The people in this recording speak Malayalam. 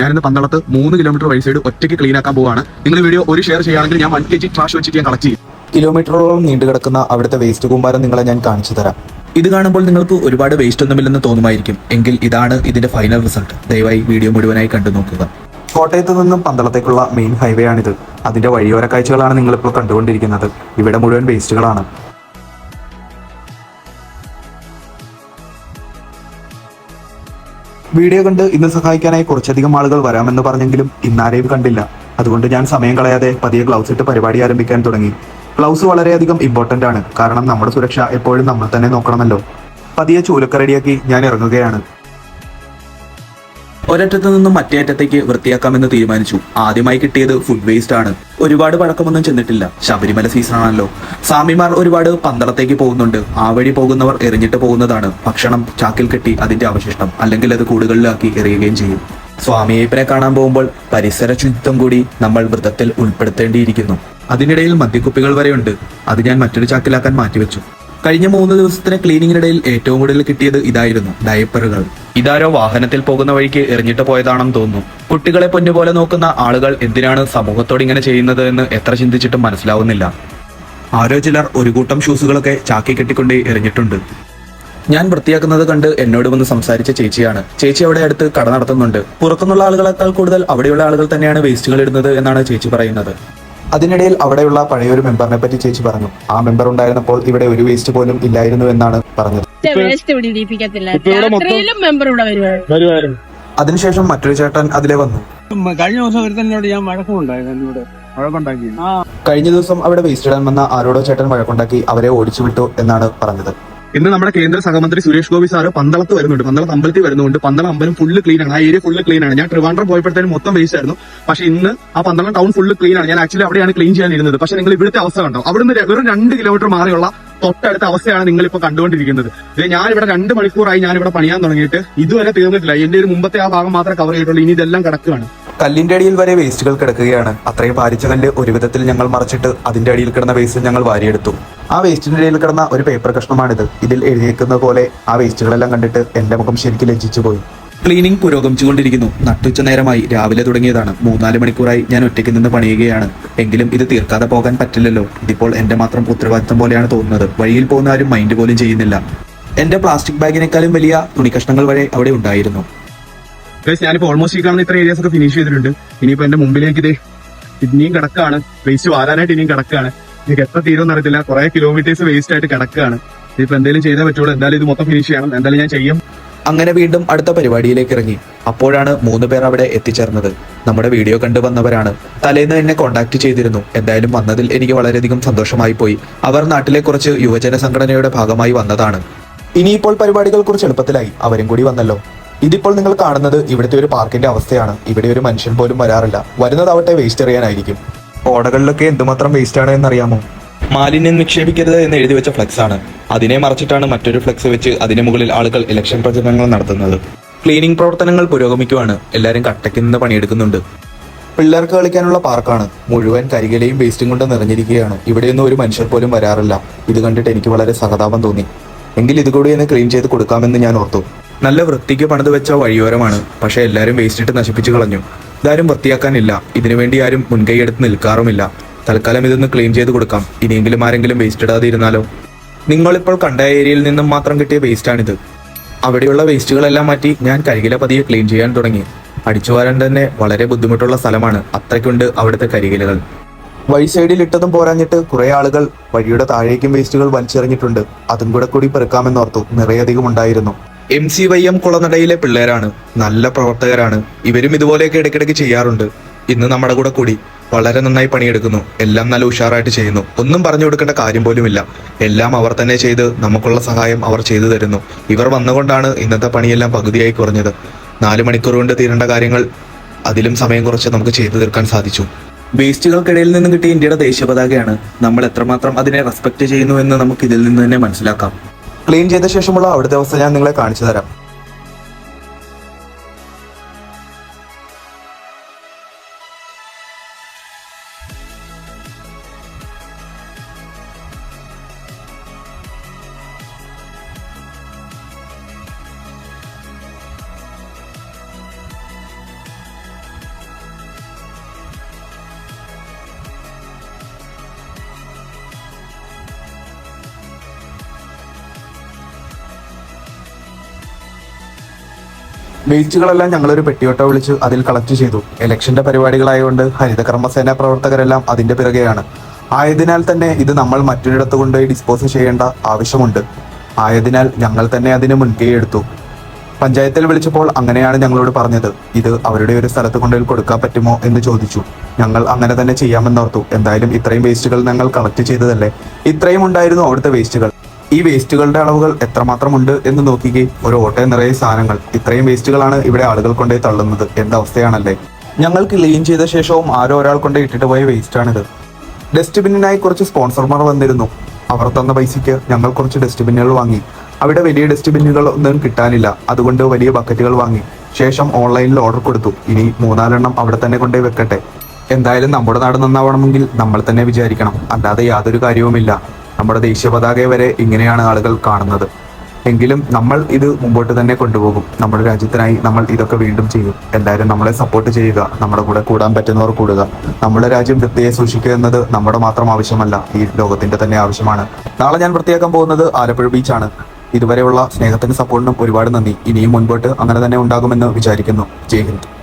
ഞാനിന്ന് പന്തളത്ത് മൂന്ന് കിലോമീറ്റർ വഴി സൈഡ് ഒറ്റയ്ക്ക് ക്ലീൻ ആക്കാൻ പോവാണ് നിങ്ങൾ വീഡിയോ ഒരു ഷെയർ ചെയ്യുകയാണെങ്കിൽ ഞാൻ വൺ കെ ജി ട്രാഷ് വെച്ചിട്ട് ഞാൻ കളക്ട് ചെയ്യും. കിലോമീറ്ററോളം നീണ്ടു കിടക്കുന്ന അവിടുത്തെ വേസ്റ്റ് കൂമ്പാരം നിങ്ങളെ ഞാൻ കാണിച്ചു തരാം. ഇത് കാണുമ്പോൾ നിങ്ങൾക്ക് ഒരുപാട് വേസ്റ്റ് ഒന്നുമില്ലെന്ന് തോന്നുമായിരിക്കും. എങ്കിൽ ഇതാണ് ഇതിന്റെ ഫൈനൽ റിസൾട്ട് ദയവായി വീഡിയോ മുഴുവനായി കണ്ടു നോക്കുക. കോട്ടയത്ത് നിന്നും പന്തളത്തേക്കുള്ള മെയിൻ ഹൈവേ ആണിത്. അതിന്റെ വഴിയോര കാഴ്ചകളാണ് നിങ്ങളിപ്പോൾ കണ്ടുകൊണ്ടിരിക്കുന്നത്. ഇവിടെ മുഴുവൻ വേസ്റ്റുകളാണ് വീഡിയോ കണ്ട് ഇന്ന് സഹായിക്കാനായി കുറച്ചധികം ആളുകൾ വരാമെന്ന് പറഞ്ഞെങ്കിലും ഇന്നാരെയും കണ്ടില്ല. അതുകൊണ്ട് ഞാൻ സമയം കളയാതെ പതിയെ ഗ്ലൗസ് ഇട്ട് പരിപാടി ആരംഭിക്കാൻ തുടങ്ങി. ഗ്ലൗസ് വളരെയധികം ഇമ്പോർട്ടന്റ് ആണ്. കാരണം നമ്മുടെ സുരക്ഷ എപ്പോഴും നമ്മൾ തന്നെ നോക്കണമല്ലോ. പതിയെ ചൂലൊക്കെ റെഡിയാക്കി ഞാൻ ഇറങ്ങുകയാണ്. ഒരറ്റത്ത് നിന്നും മറ്റേ അറ്റത്തേക്ക് വൃത്തിയാക്കാമെന്ന് തീരുമാനിച്ചു. ആദ്യമായി കിട്ടിയത് ഫുഡ് വേസ്റ്റ് ആണ്. ഒരുപാട് പഴക്കമൊന്നും ചെന്നിട്ടില്ല. ശബരിമല സീസൺ ആണല്ലോ. സ്വാമിമാർ ഒരുപാട് പന്തളത്തേക്ക് പോകുന്നുണ്ട്. ആ വഴി പോകുന്നവർ എറിഞ്ഞിട്ട് പോകുന്നതാണ്. ഭക്ഷണം ചാക്കിൽ കെട്ടി അതിന്റെ അവശിഷ്ടം. അല്ലെങ്കിൽ അത് കൂടുകളിലാക്കി എറിയുകയും ചെയ്യും. സ്വാമിയപ്പനെ കാണാൻ പോകുമ്പോൾ പരിസര ശുചിത്വം കൂടി നമ്മൾ വൃത്തത്തിൽ ഉൾപ്പെടുത്തേണ്ടിയിരിക്കുന്നു. അതിനിടയിൽ മദ്യക്കുപ്പികൾ വരെയുണ്ട്. അത് ഞാൻ മറ്റൊരു ചാക്കിലാക്കാൻ മാറ്റിവെച്ചു. കഴിഞ്ഞ മൂന്ന് ദിവസത്തിന് ക്ലീനിങ്ങിനിടയിൽ ഏറ്റവും കൂടുതൽ കിട്ടിയത് ഇതായിരുന്നു ഡയപ്പറുകൾ. ഇതാരോ വാഹനത്തിൽ പോകുന്ന വഴിക്ക് എറിഞ്ഞിട്ട് പോയതാണെന്ന് തോന്നുന്നു. കുട്ടികളെ പൊന്നുപോലെ നോക്കുന്ന ആളുകൾ എന്തിനാണ് സമൂഹത്തോട് ഇങ്ങനെ ചെയ്യുന്നത് എന്ന് എത്ര ചിന്തിച്ചിട്ടും മനസ്സിലാവുന്നില്ല. ആരോ ചിലർ ഒരു കൂട്ടം ഷൂസുകളൊക്കെ ചാക്കി കെട്ടിക്കൊണ്ട് എറിഞ്ഞിട്ടുണ്ട്. ഞാൻ വൃത്തിയാക്കുന്നത് കണ്ട് എന്നോട് വന്ന് സംസാരിച്ച ചേച്ചിയാണ്. ചേച്ചി അവിടെ അടുത്ത് കട നടത്തുന്നുണ്ട്. പുറത്തുനിന്നുള്ള ആളുകളെക്കാൾ കൂടുതൽ അവിടെയുള്ള ആളുകൾ തന്നെയാണ് വേസ്റ്റുകൾ ഇടുന്നത് എന്നാണ് ചേച്ചി പറയുന്നത്. അതിനിടയിൽ അവിടെയുള്ള പഴയൊരു മെമ്പറിനെ പറ്റി ചേച്ചി പറഞ്ഞു. ആ മെമ്പർ ഉണ്ടായിരുന്നപ്പോൾ ഇവിടെ ഒരു വേസ്റ്റ് പോലും ഇല്ലായിരുന്നു എന്നാണ് പറഞ്ഞത്. അതിനുശേഷം മറ്റൊരു ചേട്ടൻ അതിലെ വന്നു. കഴിഞ്ഞ ദിവസം ഒരുത്തന്നോട് ഞാൻ വഴക്കമുണ്ടായിരുന്നു എന്നോട്. വഴക്കുണ്ടാക്കി കഴിഞ്ഞ ദിവസം അവിടെ വേസ്റ്റ് ഇടാൻ വന്ന ആരോടോ ചേട്ടൻ വഴക്കുണ്ടാക്കി അവരെ ഓടിച്ചു വിട്ടു എന്നാണ് പറഞ്ഞത്. ഇന്ന് നമ്മുടെ കേന്ദ്ര സഹമന്ത്രി സുരേഷ് ഗോപി സാറ് പന്തളത്ത് വരുന്നുണ്ട്. പന്തളത്ത് അമ്പലത്തിൽ വരുന്നുണ്ട്. പന്തളം അമ്പലം ഫുള്ള് ക്ലീൻ ആണ്. ആ ഏരിയ ഫുള്ള് ക്ലീൻ ആണ്. ഞാൻ ട്രിവാൻഡ്രം പോയപ്പോഴത്തേനും മൊത്തം വേസ്റ്റ് ആയിരുന്നു. പക്ഷെ ഇന്ന് ആ പന്തളം ടൗൺ ഫുള്ള് ക്ലീൻ ആണ്. ഞാൻ ആക്ച്വലി അവിടെയാണ് ക്ലീൻ ചെയ്യാൻ ഇരുന്നത്. പക്ഷെ നിങ്ങൾ ഇവിടുത്തെ അവസ്ഥ കണ്ടോ? അവിടുന്ന് വെറും രണ്ട് കിലോമീറ്റർ മാറിയുള്ള തൊട്ടടുത്ത അവസ്ഥയാണ് നിങ്ങൾ ഇപ്പോൾ കണ്ടുകൊണ്ടിരിക്കുന്നത്. ഞാൻ ഇവിടെ രണ്ട് മണിക്കൂറായി ഞാൻ ഇവിടെ പണിയാൻ തുടങ്ങിയിട്ട് ഇതുവരെ തീർന്നിട്ടില്ല. എന്റെ ഒരു മുമ്പത്തെ ആ ഭാഗം മാത്രമേ കവർ ചെയ്തിട്ടുള്ളൂ. ഇനി ഇതെല്ലാം കിടക്കുകയാണ്. കല്ലിന്റെ അടിയിൽ വരെ വേസ്റ്റുകൾ കിടക്കുകയാണ്. അത്രയും പാരിച്ച കല്ല് ഒരു വിധത്തിൽ ഞങ്ങൾ മറച്ചിട്ട് അതിന്റെ അടിയിൽ കിടന്ന വേസ്റ്റ് ഞങ്ങൾ വാരിയെടുത്തു. ആ വേസ്റ്റിന്റെ ഇടയിൽ കിടന്ന ഒരു പേപ്പർ കഷ്ണമാണിത്. ഇതിൽ എഴുതിയേക്കുന്ന പോലെ ആ വേസ്റ്റുകളെല്ലാം കണ്ടിട്ട് എന്റെ മുഖം ശരിക്കും ലജ്ജിച്ചു പോയി. ക്ലീനിങ് പുരോഗമിച്ചുകൊണ്ടിരിക്കുന്നു. നട്ടുച്ച നേരമായി രാവിലെ തുടങ്ങിയതാണ്. മൂന്നാൽ മണിക്കൂറായി ഞാൻ ഒറ്റയ്ക്ക് നിന്ന് പണിയുകയാണ്. എങ്കിലും ഇത് തീർക്കാതെ പോകാൻ പറ്റില്ലല്ലോ. ഇതിപ്പോൾ എന്റെ മാത്രം ഉത്തരവാദിത്തം പോലെയാണ് തോന്നുന്നത്. വഴിയിൽ പോകുന്ന ആരും മൈൻഡ് പോലും ചെയ്യുന്നില്ല. എന്റെ പ്ലാസ്റ്റിക് ബാഗിനേക്കാളും വലിയ തുണിക്കഷ്ണങ്ങൾ വരെ അവിടെ ഉണ്ടായിരുന്നു. ഗൈസ് ഞാനിപ്പോ ഓൾമോസ്റ്റ് ഈ കാണുന്ന ഇത്ര ഏരിയാസ് ഒക്കെ ഫിനിഷ് ചെയ്തിട്ടുണ്ട്. ഇനിയിപ്പോ എന്റെ മുമ്പിലേക്ക് ഇത് ഇനിയും കിടക്കാണ്. വേസ്റ്റ് വാരാനായിട്ട് ഇനിയും കിടക്കാണ്. എനിക്ക് എത്ര തീരുമെന്ന് അറിയത്തില്ല. കുറെ കിലോമീറ്റേഴ്സ് വേസ്റ്റ് ആയിട്ട് കിടക്കാണ്. ഇതിപ്പോ എന്തെങ്കിലും ചെയ്തേ പറ്റുള്ളൂ. എന്തായാലും ഇത് മൊത്തം ഫിനിഷ് ചെയ്യണം. എന്തായാലും ഞാൻ ചെയ്യും. അങ്ങനെ വീണ്ടും അടുത്ത പരിപാടിയിലേക്ക് ഇറങ്ങി. അപ്പോഴാണ് മൂന്ന് പേർ അവിടെ എത്തിച്ചേർന്നത്. നമ്മുടെ വീഡിയോ കണ്ടു വന്നവരാണ്. തലേന്ന് എന്നെ കോണ്ടാക്ട് ചെയ്തിരുന്നു. എന്തായാലും വന്നതിൽ എനിക്ക് വളരെയധികം സന്തോഷമായി പോയി. അവർ നാട്ടിലെ കുറച്ച് യുവജന സംഘടനയുടെ ഭാഗമായി വന്നതാണ്. ഇനിയിപ്പോൾ പരിപാടികൾ കുറച്ച് എളുപ്പത്തിലായി. അവരും കൂടി വന്നല്ലോ. ഇതിപ്പോൾ നിങ്ങൾ കാണുന്നത് ഇവിടുത്തെ ഒരു പാർക്കിന്റെ അവസ്ഥയാണ്. ഇവിടെ ഒരു മനുഷ്യൻ പോലും വരാറില്ല. വരുന്നതാവട്ടെ വേസ്റ്റ് എറിയാനായിരിക്കും. ഓടകളിലൊക്കെ എന്തുമാത്രം വേസ്റ്റ് ആണ് എന്നറിയാമോ? മാലിന്യം നിക്ഷേപിക്കരുത് എന്ന് എഴുതി വെച്ച ഫ്ലെക്സ് ആണ്. അതിനെ മറച്ചിട്ടാണ് മറ്റൊരു ഫ്ലെക്സ് വെച്ച് അതിന് മുകളിൽ ആളുകൾ ഇലക്ഷൻ പ്രചരണങ്ങൾ നടത്തുന്നത്. ക്ലീനിങ് പ്രവർത്തനങ്ങൾ പുരോഗമിക്കുവാണ്. എല്ലാവരും കട്ടയ്ക്ക് നിന്ന് പണിയെടുക്കുന്നുണ്ട്. പിള്ളേർക്ക് കളിക്കാനുള്ള പാർക്കാണ്. മുഴുവൻ കരികലയും വേസ്റ്റും കൊണ്ട് നിറഞ്ഞിരിക്കുകയാണ്. ഇവിടെയൊന്നും ഒരു മനുഷ്യർ പോലും വരാറില്ല. ഇത് കണ്ടിട്ട് എനിക്ക് വളരെ സഹതാപം തോന്നി. എങ്കിൽ ഇതുകൂടി ഒന്ന് ക്ലീൻ ചെയ്ത് കൊടുക്കാമെന്ന് ഞാൻ ഓർത്തു. നല്ല വൃത്തിക്ക് പണിത് വെച്ച വഴിയോരമാണ്. പക്ഷെ എല്ലാവരും വേസ്റ്റ് ഇട്ട് നശിപ്പിച്ചു കളഞ്ഞു. ഇതാരും വൃത്തിയാക്കാനില്ല. ഇതിനുവേണ്ടി ആരും മുൻകൈയെടുത്ത് നിൽക്കാറുമില്ല. തൽക്കാലം ഇതൊന്ന് ക്ലീൻ ചെയ്ത് കൊടുക്കാം. ഇനിയെങ്കിലും ആരെങ്കിലും വേസ്റ്റ് ഇടാതെ ഇരുന്നാലോ നിങ്ങളിപ്പോൾ കണ്ട ഏരിയയിൽ നിന്നും മാത്രം കിട്ടിയ വേസ്റ്റാണിത് അവിടെയുള്ള വേസ്റ്റുകളെല്ലാം മാറ്റി ഞാൻ കരികില പതിയെ ക്ലീൻ ചെയ്യാൻ തുടങ്ങി. അടിച്ചു വാരാൻ തന്നെ വളരെ ബുദ്ധിമുട്ടുള്ള സ്ഥലമാണ്. അത്രയ്ക്കുണ്ട് അവിടുത്തെ കരികിലകൾ. വഴി സൈഡിൽ ഇട്ടതും പോരാഞ്ഞിട്ട് കുറെ ആളുകൾ വഴിയുടെ താഴേക്കും വേസ്റ്റുകൾ വലിച്ചെറിഞ്ഞിട്ടുണ്ട്. അതും കൂടെ കൂടി പെറുക്കാമെന്നോർത്തു നിറയധികം ഉണ്ടായിരുന്നു. എം സി വൈ എം കുളനടയിലെ പിള്ളേരാണ്. നല്ല പ്രവർത്തകരാണ്. ഇവരും ഇതുപോലെയൊക്കെ ഇടയ്ക്കിടയ്ക്ക് ചെയ്യാറുണ്ട്. ഇന്ന് നമ്മുടെ കൂടെ കൂടി വളരെ നന്നായി പണിയെടുക്കുന്നു. എല്ലാം നല്ല ഉഷാറായിട്ട് ചെയ്യുന്നു. ഒന്നും പറഞ്ഞു കൊടുക്കേണ്ട കാര്യം പോലുമില്ല. എല്ലാം അവർ തന്നെ ചെയ്ത് നമുക്കുള്ള സഹായം അവർ ചെയ്തു തരുന്നു. ഇവർ വന്നുകൊണ്ടാണ് ഇന്നത്തെ പണിയെല്ലാം പകുതിയായി കുറഞ്ഞത്. നാല് മണിക്കൂർ കൊണ്ട് തീരേണ്ട കാര്യങ്ങൾ അതിലും സമയം കുറച്ച് നമുക്ക് ചെയ്തു തീർക്കാൻ സാധിച്ചു. വേസ്റ്റുകൾക്കിടയിൽ നിന്ന് കിട്ടിയ ഇന്ത്യയുടെ ദേശീയ പതാകയാണ് നമ്മൾ എത്രമാത്രം അതിനെ റെസ്പെക്ട് ചെയ്യുന്നു എന്ന് നമുക്ക് ഇതിൽ നിന്ന് തന്നെ മനസ്സിലാക്കാം. ക്ലീൻ ചെയ്ത ശേഷമുള്ള അവിടുത്തെ അവസ്ഥ ഞാൻ നിങ്ങളെ കാണിച്ചു തരാം. വേസ്റ്റുകളെല്ലാം ഞങ്ങളൊരു പെട്ടിയോട്ട വിളിച്ച് അതിൽ കളക്ട് ചെയ്തു. ഇലക്ഷന്റെ പരിപാടികളായതുകൊണ്ട് ഹരിതകർമ്മസേന പ്രവർത്തകരെല്ലാം അതിന്റെ പിറകെയാണ്. ആയതിനാൽ തന്നെ ഇത് നമ്മൾ മറ്റൊരിടത്ത് കൊണ്ടുപോയി ഡിസ്പോസ് ചെയ്യേണ്ട ആവശ്യമുണ്ട്. ആയതിനാൽ ഞങ്ങൾ തന്നെ അതിന് മുൻകൈ എടുത്തു. പഞ്ചായത്തിൽ വിളിച്ചപ്പോൾ അങ്ങനെയാണ് ഞങ്ങളോട് പറഞ്ഞത്. ഇത് അവരുടെ ഒരു സ്ഥലത്ത് കൊണ്ടുപോയി കൊടുക്കാൻ പറ്റുമോ എന്ന് ചോദിച്ചു. ഞങ്ങൾ അങ്ങനെ തന്നെ ചെയ്യാമെന്നോർത്തു. എന്തായാലും ഇത്രയും വേസ്റ്റുകൾ ഞങ്ങൾ കളക്ട് ചെയ്തതല്ലേ? ഇത്രയും ഉണ്ടായിരുന്നു അവിടുത്തെ വേസ്റ്റുകൾ ഈ വേസ്റ്റുകളുടെ അളവുകൾ എത്രമാത്രമുണ്ട് എന്ന് നോക്കിക്കേ ഒരു ഓട്ടയം നിറയെ സാധനങ്ങൾ. ഇത്രയും വേസ്റ്റുകളാണ് ഇവിടെ ആളുകൾ കൊണ്ടേ തള്ളുന്നത്. എന്ത അവസ്ഥയാണല്ലേ? ഞങ്ങൾ ക്ലീൻ ചെയ്ത ശേഷവും ആരോ ഒരാൾ കൊണ്ട് ഇട്ടിട്ട് പോയ വേസ്റ്റാണിത്. ഡസ്റ്റ്ബിന്നിനായി കുറച്ച് സ്പോൺസർമാർ വന്നിരുന്നു. അവർ തന്ന പൈസയ്ക്ക് ഞങ്ങൾ കുറച്ച് ഡസ്റ്റ്ബിന്നുകൾ വാങ്ങി. അവിടെ വലിയ ഡസ്റ്റ്ബിന്നുകൾ ഒന്നും കിട്ടാനില്ല. അതുകൊണ്ട് വലിയ ബക്കറ്റുകൾ വാങ്ങി. ശേഷം ഓൺലൈനിൽ ഓർഡർ കൊടുത്തു. ഇനി മൂന്നാലെണ്ണം അവിടെ തന്നെ കൊണ്ടേ വെക്കട്ടെ. എന്തായാലും നമ്മുടെ നാട് നന്നാവണമെങ്കിൽ നമ്മൾ തന്നെ വിചാരിക്കണം. അല്ലാതെ യാതൊരു കാര്യവുമില്ല. നമ്മുടെ ദേശീയ പതാകയെ വരെ ഇങ്ങനെയാണ് ആളുകൾ കാണുന്നത്. എങ്കിലും നമ്മൾ ഇത് മുമ്പോട്ട് തന്നെ കൊണ്ടുപോകും. നമ്മുടെ രാജ്യത്തിനായി നമ്മൾ ഇതൊക്കെ വീണ്ടും ചെയ്യും. എല്ലാവരും നമ്മളെ സപ്പോർട്ട് ചെയ്യുക നമ്മുടെ കൂടെ കൂടാൻ പറ്റുന്നവർ കൂടുക. നമ്മുടെ രാജ്യം വൃത്തിയെ സൂക്ഷിക്കുക എന്നത് നമ്മുടെ മാത്രം ആവശ്യമല്ല ഈ ലോകത്തിന്റെ തന്നെ ആവശ്യമാണ്. നാളെ ഞാൻ വൃത്തിയാക്കാൻ പോകുന്നത് ആലപ്പുഴ ബീച്ചാണ് ഇതുവരെയുള്ള സ്നേഹത്തിനും സപ്പോർട്ടിനും ഒരുപാട് നന്ദി. ഇനിയും മുൻപോട്ട് അങ്ങനെ തന്നെ ഉണ്ടാകുമെന്ന് വിചാരിക്കുന്നു. ജയ് ഹിന്ദ്.